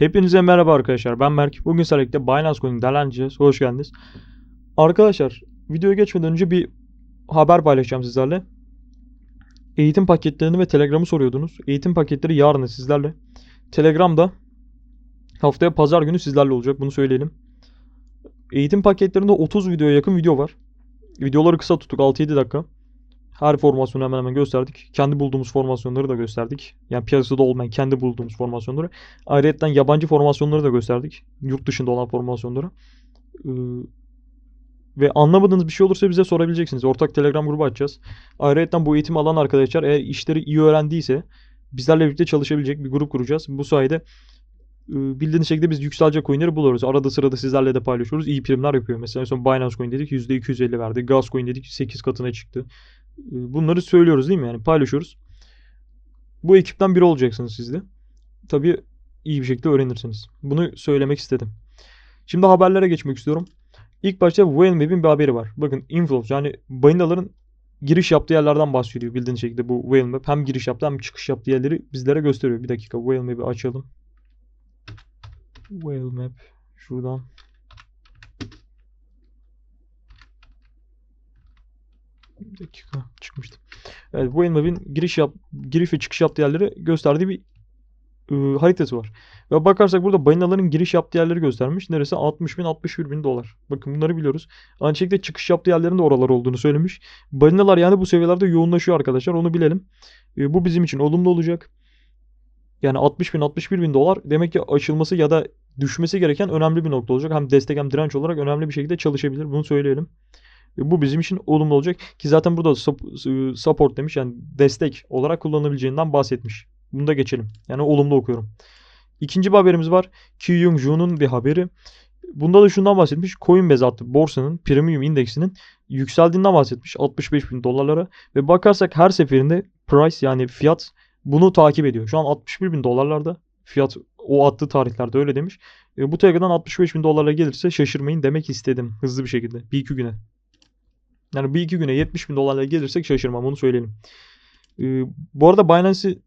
Hepinize merhaba arkadaşlar. Ben Berk. Bugün sizlerle Binance Coin'i değerlendireceğiz. Hoş geldiniz. Arkadaşlar videoya geçmeden önce bir haber paylaşacağım sizlerle. Eğitim paketlerini ve Telegram'ı soruyordunuz. Eğitim paketleri yarın sizlerle. Telegram'da haftaya pazar günü sizlerle olacak. Bunu söyleyelim. Eğitim paketlerinde 30 videoya yakın video var. Videoları kısa tuttuk 6-7 dakika. Her formasyonu hemen hemen gösterdik. Kendi bulduğumuz formasyonları da gösterdik. Yani piyasada olmayan kendi bulduğumuz formasyonları. Ayrıca yabancı formasyonları da gösterdik. Yurt dışında olan formasyonları. Ee, ve anlamadığınız bir şey olursa bize sorabileceksiniz. Ortak Telegram grubu açacağız. Ayrıca bu eğitimi alan arkadaşlar eğer işleri iyi öğrendiyse bizlerle birlikte çalışabilecek bir grup kuracağız. Bu sayede e, bildiğiniz şekilde biz yükselecek coinleri buluyoruz. Arada sırada sizlerle de paylaşıyoruz. İyi primler yapıyor. Mesela en son Binance Coin dedik %250 verdi. Gas Coin dedik 8 katına çıktı. E, Bunları söylüyoruz değil mi? Yani paylaşıyoruz. Bu ekipten biri olacaksınız siz de. Tabii iyi bir şekilde öğrenirsiniz. Bunu söylemek istedim. Şimdi haberlere geçmek istiyorum. İlk başta Whale bir haberi var. Bakın inflows yani balinaların giriş yaptığı yerlerden bahsediyor bildiğiniz şekilde bu Whale Map. Hem giriş yaptı hem çıkış yaptığı yerleri bizlere gösteriyor. Bir dakika Whale Map'i açalım. Whale Map şuradan. Dakika çıkmıştı. Evet Whale Map'in giriş yap giriş ve çıkış yaptığı yerleri gösterdiği bir ıı, haritası var. Ve bakarsak burada balinaların giriş yaptığı yerleri göstermiş. Neresi? 60 bin 61 bin dolar. Bakın bunları biliyoruz. Aynı şekilde çıkış yaptığı yerlerin de oralar olduğunu söylemiş. Balinalar yani bu seviyelerde yoğunlaşıyor arkadaşlar. Onu bilelim. E, bu bizim için olumlu olacak. Yani 60 bin 61 bin dolar demek ki aşılması ya da düşmesi gereken önemli bir nokta olacak. Hem destek hem direnç olarak önemli bir şekilde çalışabilir. Bunu söyleyelim. Bu bizim için olumlu olacak. Ki zaten burada sup- support demiş. Yani destek olarak kullanılabileceğinden bahsetmiş. Bunu da geçelim. Yani olumlu okuyorum. İkinci bir haberimiz var. Ki Young Jun'un bir haberi. Bunda da şundan bahsetmiş. Coinbase adlı borsanın premium indeksinin yükseldiğinden bahsetmiş. 65 bin dolarlara. Ve bakarsak her seferinde price yani fiyat bunu takip ediyor. Şu an 61 bin dolarlarda. Fiyat o attığı tarihlerde öyle demiş. E, bu tekrardan 65 bin dolarla gelirse şaşırmayın demek istedim. Hızlı bir şekilde. Bir iki güne. Yani bir iki güne 70 bin dolarla gelirsek şaşırmam onu söyleyelim. E, bu arada Binance'i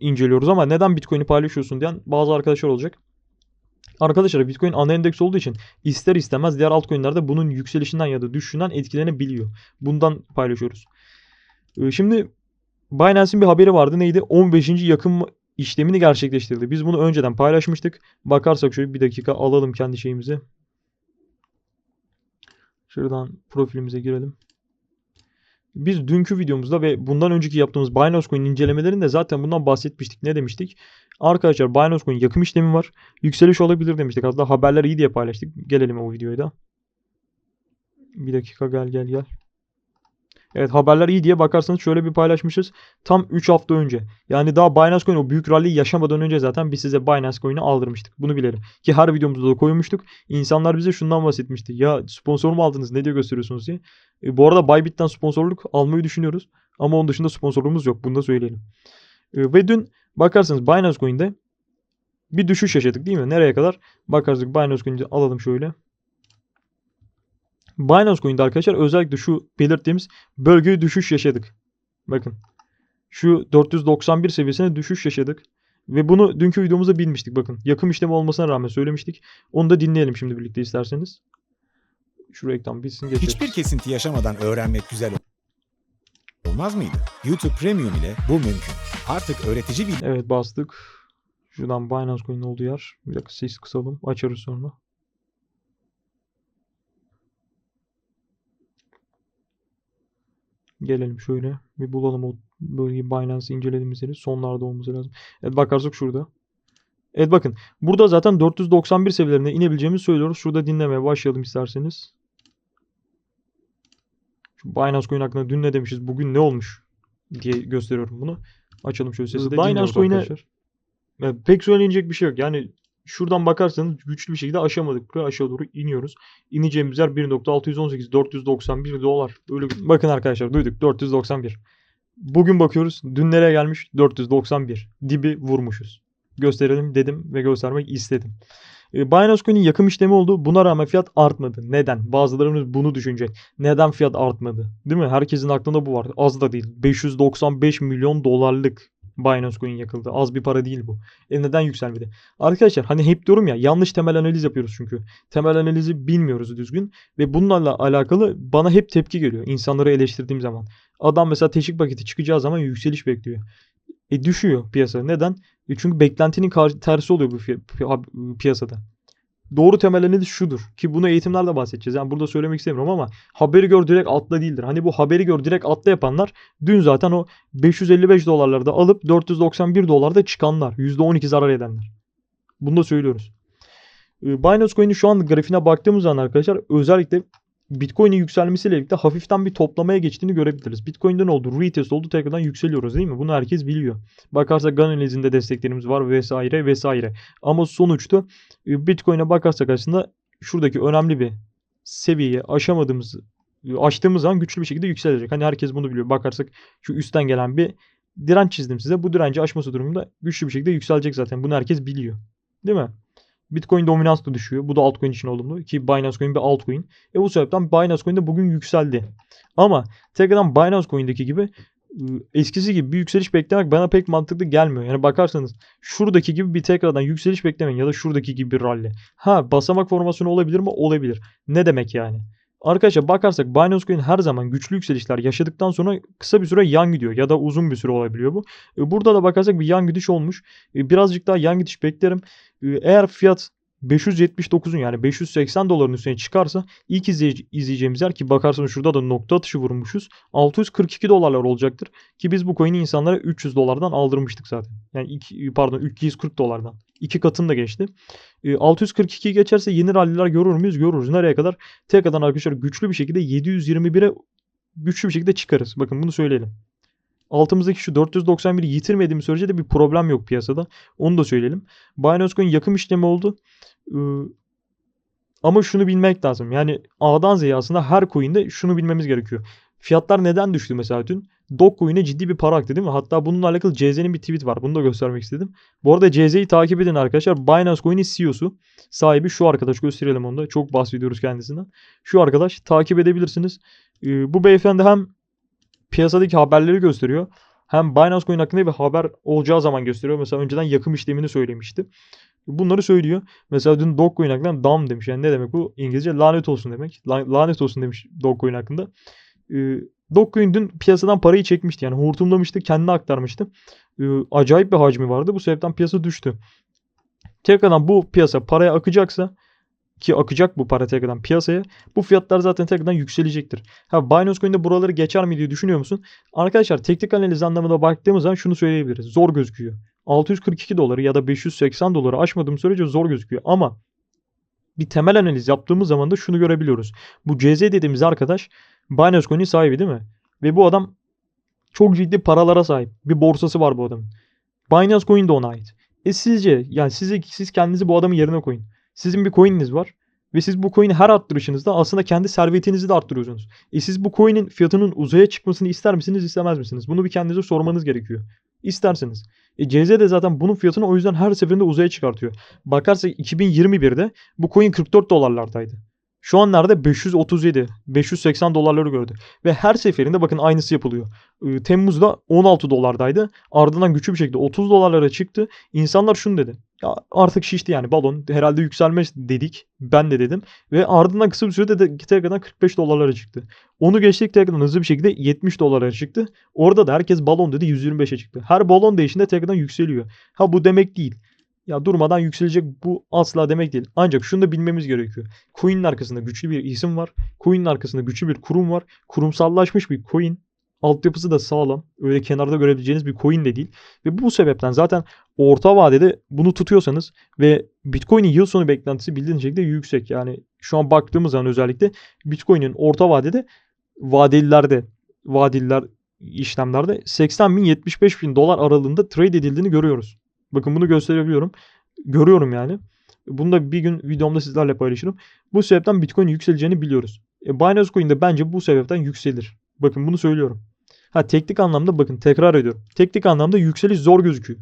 inceliyoruz ama neden Bitcoin'i paylaşıyorsun diyen bazı arkadaşlar olacak. Arkadaşlar Bitcoin ana endeks olduğu için ister istemez diğer altcoin'lerde bunun yükselişinden ya da düşüşünden etkilenebiliyor. Bundan paylaşıyoruz. Ee, Şimdi Binance'in bir haberi vardı. Neydi? 15. yakın işlemini gerçekleştirdi. Biz bunu önceden paylaşmıştık. Bakarsak şöyle bir dakika alalım kendi şeyimizi. Şuradan profilimize girelim. Biz dünkü videomuzda ve bundan önceki yaptığımız Binance Coin incelemelerinde zaten bundan bahsetmiştik. Ne demiştik? Arkadaşlar Binance Coin yakım işlemi var. Yükseliş olabilir demiştik. Hatta haberler iyi diye paylaştık. Gelelim o videoya da. Bir dakika gel gel gel. Evet haberler iyi diye bakarsanız şöyle bir paylaşmışız. Tam 3 hafta önce. Yani daha Binance Coin o büyük rally yaşamadan önce zaten biz size Binance Coin'i aldırmıştık. Bunu bilelim. Ki her videomuzda da koymuştuk. İnsanlar bize şundan bahsetmişti. Ya sponsor mu aldınız ne diye gösteriyorsunuz diye. E, bu arada Bybit'ten sponsorluk almayı düşünüyoruz. Ama onun dışında sponsorluğumuz yok. Bunu da söyleyelim. E, ve dün bakarsanız Binance Coin'de bir düşüş yaşadık değil mi? Nereye kadar? Bakarsak Binance Coin'i alalım şöyle. Binance Coin'de arkadaşlar özellikle şu belirttiğimiz bölgeye düşüş yaşadık. Bakın. Şu 491 seviyesine düşüş yaşadık. Ve bunu dünkü videomuzda bilmiştik bakın. Yakım işlemi olmasına rağmen söylemiştik. Onu da dinleyelim şimdi birlikte isterseniz. Şu reklam bitsin geçelim. Hiçbir kesinti yaşamadan öğrenmek güzel olmaz mıydı? YouTube Premium ile bu mümkün. Artık öğretici bir Evet bastık. Şuradan Binance Coin'in olduğu yer. Bir dakika ses kısalım. Açarız sonra. Gelelim şöyle. Bir bulalım o bölgeyi Binance'ı incelediğimiz yeri. Sonlarda olması lazım. Evet bakarsak şurada. Evet bakın. Burada zaten 491 seviyelerine inebileceğimizi söylüyoruz. Şurada dinlemeye başlayalım isterseniz. Şu Binance Coin hakkında dün ne demişiz? Bugün ne olmuş? diye gösteriyorum bunu. Açalım şöyle sesi de Binance Coin'e- pek söyleyecek bir şey yok. Yani şuradan bakarsanız güçlü bir şekilde aşamadık. Buraya aşağı doğru iniyoruz. İneceğimiz yer 1.618 491 dolar. Böyle bir- bakın arkadaşlar duyduk 491. Bugün bakıyoruz dün nereye gelmiş 491. Dibi vurmuşuz. Gösterelim dedim ve göstermek istedim. E, Binance Coin'in yakım işlemi oldu. Buna rağmen fiyat artmadı. Neden? Bazılarımız bunu düşünecek. Neden fiyat artmadı? Değil mi? Herkesin aklında bu var. Az da değil. 595 milyon dolarlık Binance Coin yakıldı. Az bir para değil bu. E neden yükselmedi? Arkadaşlar hani hep diyorum ya yanlış temel analiz yapıyoruz çünkü. Temel analizi bilmiyoruz düzgün. Ve bunlarla alakalı bana hep tepki geliyor. insanları eleştirdiğim zaman. Adam mesela teşvik paketi çıkacağı zaman yükseliş bekliyor. E düşüyor piyasa. Neden? E çünkü beklentinin tersi oluyor bu piyasada. Doğru temel analiz şudur. Ki bunu eğitimlerde bahsedeceğiz. Yani burada söylemek istemiyorum ama haberi gör direkt atla değildir. Hani bu haberi gör direkt atla yapanlar dün zaten o 555 dolarlarda alıp 491 dolarda çıkanlar. %12 zarar edenler. Bunu da söylüyoruz. Ee, Binance Coin'in şu an grafiğine baktığımız zaman arkadaşlar özellikle Bitcoin'in yükselmesiyle birlikte hafiften bir toplamaya geçtiğini görebiliriz. Bitcoin'de ne oldu? Retest oldu tekrardan yükseliyoruz değil mi? Bunu herkes biliyor. Bakarsak GAN analizinde desteklerimiz var vesaire vesaire. Ama sonuçta e, Bitcoin'e bakarsak aslında şuradaki önemli bir seviyeyi aşamadığımız e, aştığımız zaman güçlü bir şekilde yükselecek. Hani herkes bunu biliyor. Bakarsak şu üstten gelen bir direnç çizdim size. Bu direnci aşması durumunda güçlü bir şekilde yükselecek zaten. Bunu herkes biliyor. Değil mi? Bitcoin dominans da düşüyor. Bu da altcoin için olumlu. Ki Binance Coin bir altcoin. E bu sebepten Binance Coin de bugün yükseldi. Ama tekrardan Binance Coin'deki gibi ıı, eskisi gibi bir yükseliş beklemek bana pek mantıklı gelmiyor. Yani bakarsanız şuradaki gibi bir tekrardan yükseliş beklemeyin ya da şuradaki gibi bir rally. Ha basamak formasyonu olabilir mi? Olabilir. Ne demek yani? Arkadaşlar bakarsak Binance Coin her zaman güçlü yükselişler yaşadıktan sonra kısa bir süre yan gidiyor ya da uzun bir süre olabiliyor bu. E, Burada da bakarsak bir yan gidiş olmuş. E, Birazcık daha yan gidiş beklerim. E, Eğer fiyat 579'un yani 580 doların üstüne çıkarsa ilk izleye- izleyeceğimiz yer ki bakarsanız şurada da nokta atışı vurmuşuz. 642 dolarlar olacaktır. Ki biz bu coin'i insanlara 300 dolardan aldırmıştık zaten. Yani iki, pardon 240 dolardan. İki katını da geçti. E, 642 geçerse yeni ralliler görür müyüz? Görürüz. Nereye kadar? Tekrardan arkadaşlar güçlü bir şekilde 721'e güçlü bir şekilde çıkarız. Bakın bunu söyleyelim. Altımızdaki şu 491'i yitirmediğimiz sürece de bir problem yok piyasada. Onu da söyleyelim. Binance Coin yakım işlemi oldu. Ee, ama şunu bilmek lazım. Yani A'dan Z'ye aslında her coin'de şunu bilmemiz gerekiyor. Fiyatlar neden düştü mesela dün? Dogecoin'e ciddi bir para aktı değil mi? Hatta bununla alakalı CZ'nin bir tweet var. Bunu da göstermek istedim. Bu arada CZ'yi takip edin arkadaşlar. Binance Coin'in CEO'su. Sahibi şu arkadaş. Gösterelim onu da. Çok bahsediyoruz kendisinden. Şu arkadaş. Takip edebilirsiniz. Ee, bu beyefendi hem piyasadaki haberleri gösteriyor. Hem Binance Coin hakkında bir haber olacağı zaman gösteriyor. Mesela önceden yakım işlemini söylemişti. Bunları söylüyor. Mesela dün Dogecoin hakkında dam demiş. Yani ne demek bu? İngilizce lanet olsun demek. La- lanet olsun demiş Dogecoin hakkında. Ee, Dogecoin dün piyasadan parayı çekmişti. Yani hortumlamıştı. Kendine aktarmıştı. Ee, acayip bir hacmi vardı. Bu sebepten piyasa düştü. Tekrardan bu piyasa paraya akacaksa ki akacak bu para tekrardan piyasaya. Bu fiyatlar zaten tekrardan yükselecektir. Ha Binance Coin'de buraları geçer mi diye düşünüyor musun? Arkadaşlar teknik analiz anlamında baktığımız zaman şunu söyleyebiliriz. Zor gözüküyor. 642 doları ya da 580 doları aşmadığım sürece zor gözüküyor. Ama bir temel analiz yaptığımız zaman da şunu görebiliyoruz. Bu CZ dediğimiz arkadaş Binance Coin'in sahibi değil mi? Ve bu adam çok ciddi paralara sahip. Bir borsası var bu adamın. Binance Coin de ona ait. E sizce yani size, siz kendinizi bu adamın yerine koyun. Sizin bir coin'iniz var. Ve siz bu coin'i her arttırışınızda aslında kendi servetinizi de arttırıyorsunuz. E siz bu coin'in fiyatının uzaya çıkmasını ister misiniz istemez misiniz? Bunu bir kendinize sormanız gerekiyor. İsterseniz. E CZ de zaten bunun fiyatını o yüzden her seferinde uzaya çıkartıyor. Bakarsak 2021'de bu coin 44 dolarlardaydı. Şu an nerede? 537, 580 dolarları gördü. Ve her seferinde bakın aynısı yapılıyor. Ee, Temmuz'da 16 dolardaydı. Ardından güçlü bir şekilde 30 dolarlara çıktı. İnsanlar şunu dedi. Ya artık şişti yani balon. Herhalde yükselmez dedik. Ben de dedim. Ve ardından kısa bir sürede de tekrardan 45 dolarlara çıktı. Onu geçtik tekrardan hızlı bir şekilde 70 dolara çıktı. Orada da herkes balon dedi 125'e çıktı. Her balon değişinde tekrardan yükseliyor. Ha bu demek değil. Ya durmadan yükselecek bu asla demek değil. Ancak şunu da bilmemiz gerekiyor. Coin'in arkasında güçlü bir isim var. Coin'in arkasında güçlü bir kurum var. Kurumsallaşmış bir coin. Altyapısı da sağlam. Öyle kenarda görebileceğiniz bir coin de değil. Ve bu sebepten zaten orta vadede bunu tutuyorsanız ve Bitcoin'in yıl sonu beklentisi bildiğiniz şekilde yüksek. Yani şu an baktığımız zaman özellikle Bitcoin'in orta vadede vadelilerde vadeliler işlemlerde 80 bin 75 bin dolar aralığında trade edildiğini görüyoruz. Bakın bunu gösterebiliyorum. Görüyorum yani. Bunu da bir gün videomda sizlerle paylaşırım. Bu sebepten Bitcoin yükseleceğini biliyoruz. E, Binance Coin de bence bu sebepten yükselir. Bakın bunu söylüyorum. Ha teknik anlamda bakın tekrar ediyorum. Teknik anlamda yükseliş zor gözüküyor.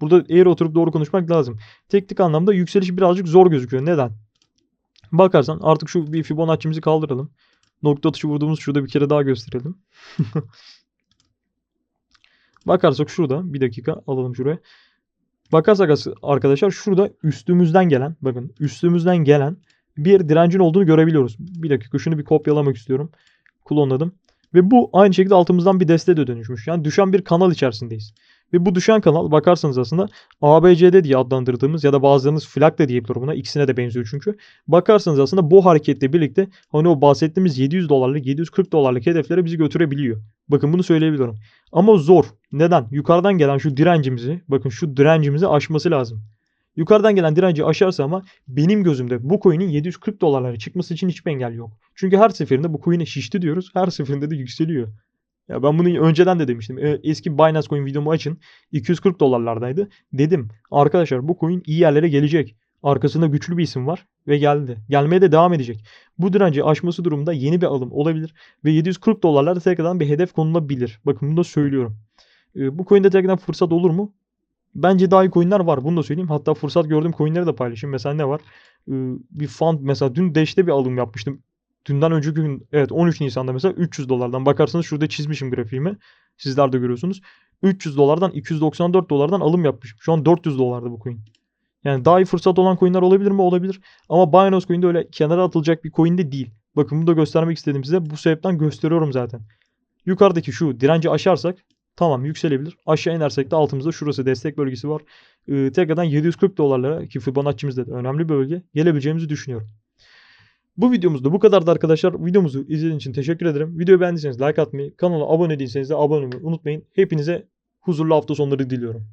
Burada eğer oturup doğru konuşmak lazım. Teknik anlamda yükseliş birazcık zor gözüküyor. Neden? Bakarsan artık şu bir Fibonacci'mizi kaldıralım. Nokta atışı vurduğumuz şurada bir kere daha gösterelim. Bakarsak şurada bir dakika alalım şuraya. Bakarsak as- arkadaşlar şurada üstümüzden gelen bakın üstümüzden gelen bir direncin olduğunu görebiliyoruz. Bir dakika şunu bir kopyalamak istiyorum. Klonladım. Ve bu aynı şekilde altımızdan bir deste de dönüşmüş. Yani düşen bir kanal içerisindeyiz. Ve bu düşen kanal bakarsanız aslında ABCD diye adlandırdığımız ya da bazılarınız flag da diyebilir buna. İkisine de benziyor çünkü. Bakarsanız aslında bu hareketle birlikte hani o bahsettiğimiz 700 dolarlık 740 dolarlık hedeflere bizi götürebiliyor. Bakın bunu söyleyebilirim. Ama zor. Neden? Yukarıdan gelen şu direncimizi bakın şu direncimizi aşması lazım. Yukarıdan gelen direnci aşarsa ama benim gözümde bu coin'in 740 dolarlara çıkması için hiçbir engel yok. Çünkü her seferinde bu coin'e şişti diyoruz. Her seferinde de yükseliyor. Ya ben bunu önceden de demiştim. E, Eski Binance Coin videomu açın. 240 dolarlardaydı. Dedim arkadaşlar bu coin iyi yerlere gelecek. Arkasında güçlü bir isim var ve geldi. Gelmeye de devam edecek. Bu direnci aşması durumunda yeni bir alım olabilir ve 740 dolarlarda tekrardan bir hedef konulabilir. Bakın bunu da söylüyorum. E, bu coin'de tekrardan fırsat olur mu? Bence daha iyi coin'ler var. Bunu da söyleyeyim. Hatta fırsat gördüğüm coin'leri de paylaşayım. Mesela ne var? Ee, bir fund mesela dün Dash'te bir alım yapmıştım. Dünden önceki gün evet 13 Nisan'da mesela 300 dolardan bakarsanız şurada çizmişim grafiğimi. Sizler de görüyorsunuz. 300 dolardan 294 dolardan alım yapmışım. Şu an 400 dolarda bu coin. Yani daha iyi fırsat olan coin'ler olabilir mi? Olabilir. Ama Binance Coin'de öyle kenara atılacak bir coin de değil. Bakın bunu da göstermek istedim size. Bu sebepten gösteriyorum zaten. Yukarıdaki şu direnci aşarsak Tamam yükselebilir. Aşağı inersek de altımızda şurası destek bölgesi var. Ee, tekrardan 740 dolarlara ki Fibonacci'mizde de önemli bölge gelebileceğimizi düşünüyorum. Bu videomuz da bu kadardı arkadaşlar. Videomuzu izlediğiniz için teşekkür ederim. Videoyu beğendiyseniz like atmayı, kanala abone değilseniz de abone olmayı unutmayın. Hepinize huzurlu hafta sonları diliyorum.